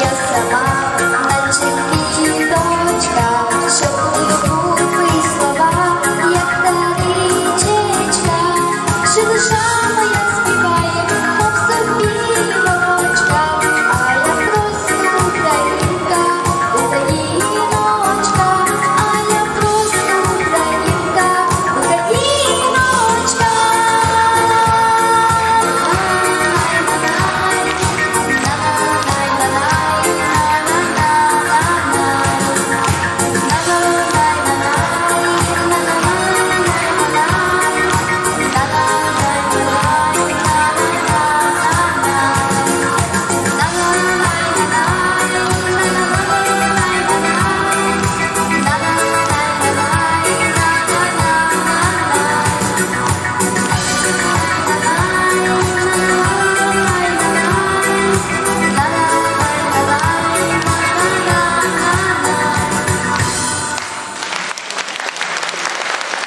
я сама, наче ти.